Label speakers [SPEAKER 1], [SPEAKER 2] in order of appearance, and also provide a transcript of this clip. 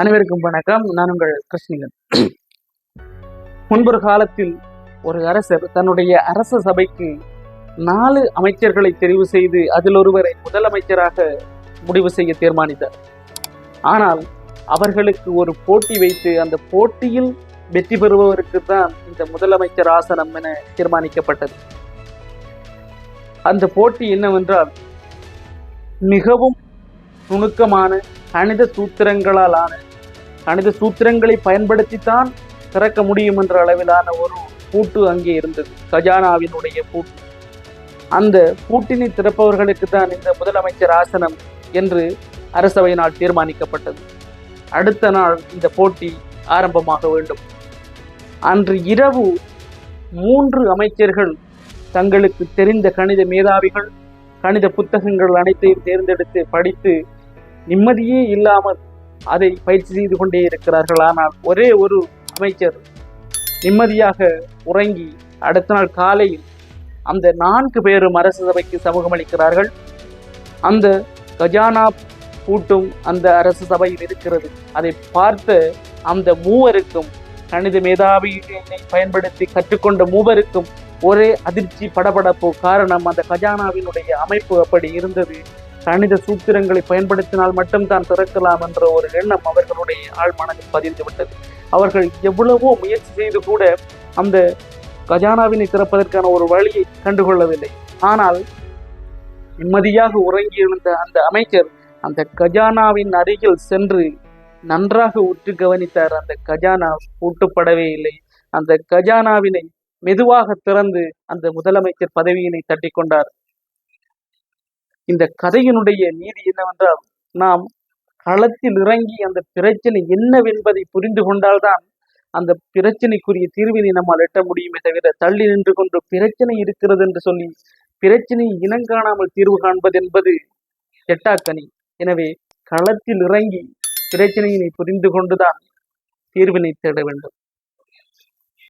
[SPEAKER 1] அனைவருக்கும் வணக்கம். நான் உங்கள் கிருஷ்ணிகன். முன்பொரு காலத்தில் ஒரு அரசர் தன்னுடைய அரச சபைக்கு நாலு அமைச்சர்களை தெரிவு செய்து அதில் ஒருவரை முதலமைச்சராக முடிவு செய்ய தீர்மானித்தார். ஆனால் அவர்களுக்கு ஒரு போட்டி வைத்து அந்த போட்டியில் வெற்றி பெறுபவருக்கு தான் இந்த முதலமைச்சர் ஆசனம் என தீர்மானிக்கப்பட்டது. அந்த போட்டி என்னவென்றால் மிகவும் நுணுக்கமான கணித சூத்திரங்களாலான கணித சூத்திரங்களை பயன்படுத்தித்தான் திறக்க முடியும் என்ற அளவிலான ஒரு பூட்டு அங்கே இருந்தது. கஜானாவினுடைய பூட்டு. அந்த பூட்டினை திறப்பவர்களுக்கு தான் இந்த முதலமைச்சர் ஆசனம் என்று அரசவையினால் தீர்மானிக்கப்பட்டது. அடுத்த நாள் இந்த போட்டி ஆரம்பமாக வேண்டும். அன்று இரவு மூன்று அமைச்சர்கள் தங்களுக்கு தெரிந்த கணித மேதாவிகள் கணித புத்தகங்கள் அனைத்தையும் தேர்ந்தெடுத்து படித்து நிம்மதியே இல்லாமல் அதை பயிற்சி செய்து கொண்டே இருக்கிறார்கள். ஆனால் ஒரே ஒரு அமைச்சர் நிம்மதியாக உறங்கி அடுத்த நாள் காலையில் அந்த நான்கு பேரும் அரசு சபைக்கு சமூகம் அளிக்கிறார்கள். அந்த கஜானா பூட்டும் அந்த அரசு சபையில் இருக்கிறது. அதை பார்த்த அந்த மூவருக்கும் கணித மேதாவியினை பயன்படுத்தி கற்றுக்கொண்ட மூவருக்கும் ஒரே அதிர்ச்சி படபடப்பு. காரணம் அந்த கஜானாவினுடைய அமைப்பு அப்படி இருந்தது. கணித சூத்திரங்களை பயன்படுத்தினால் மட்டும்தான் திறக்கலாம் என்ற ஒரு எண்ணம் அவர்களுடைய ஆள் மனதில் பதிந்து விட்டது அவர்கள் எவ்வளவோ முயற்சி செய்து கூட அந்த கஜானாவினை திறப்பதற்கான ஒரு வழியை கண்டுகொள்ளவில்லை. ஆனால் நிம்மதியாக உறங்கி எழுந்த அந்த அமைச்சர் அந்த கஜானாவின் அருகில் சென்று நன்றாக உற்று கவனித்தார். அந்த கஜானா பூட்டப்படவே இல்லை. அந்த கஜானாவினை மெதுவாக திறந்து அந்த முதலமைச்சர் பதவியினை தட்டிக்கொண்டார் இந்த கதையினுடைய நீதி என்னவென்றால் நாம் களத்தில் இறங்கி அந்த பிரச்சனை என்னவென்பதை புரிந்து கொண்டால்தான் அந்த பிரச்சனைக்குரிய தீர்வினை நம்மால் எட்ட முடியுமே தவிர தள்ளி நின்று கொண்டு பிரச்சனை இருக்கிறது என்று சொல்லி பிரச்சனையை இனங்காணாமல் தீர்வு காண்பது என்பது எட்டாக்கனி. எனவே களத்தில் இறங்கி பிரச்சனையினை புரிந்து கொண்டுதான் தீர்வினை தேட வேண்டும்.